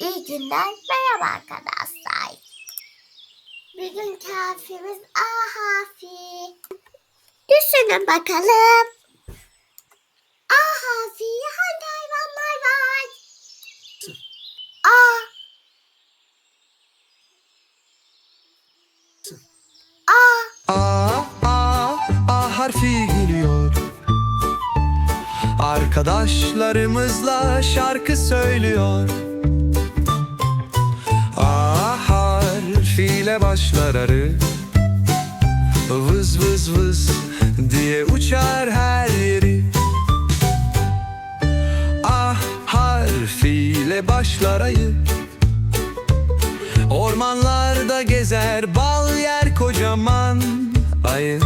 İyi günler, merhaba arkadaşlar. Bugünkü harfimiz A harfi. Düşünün bakalım. A harfi hangi hayvanlar var? A. A. A, A, A harfi geliyor Arkadaşlarımızla şarkı söylüyor harfiyle başlar arı. Vız vız vız diye uçar her yeri. A harfiyle başlar ayı. Ormanlarda gezer bal yer kocaman ayı.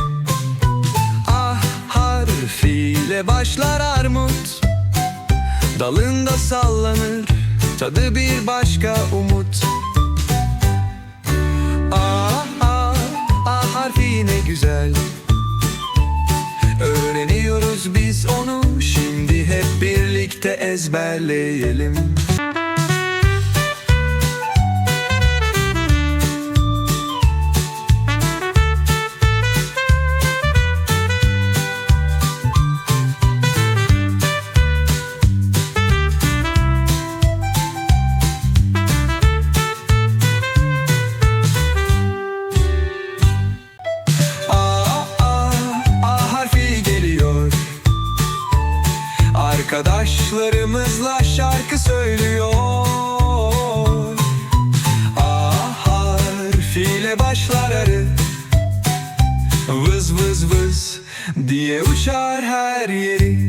Ah harfiyle başlar armut. Dalında sallanır tadı bir başka umut güzel. Öğreniyoruz biz onu şimdi hep birlikte ezberleyelim Arkadaşlarımızla şarkı söylüyor A harfiyle başlar arı Vız vız vız diye uçar her yeri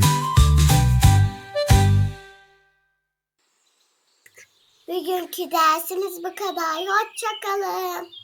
Bugünkü dersimiz bu kadar. Hoşçakalın.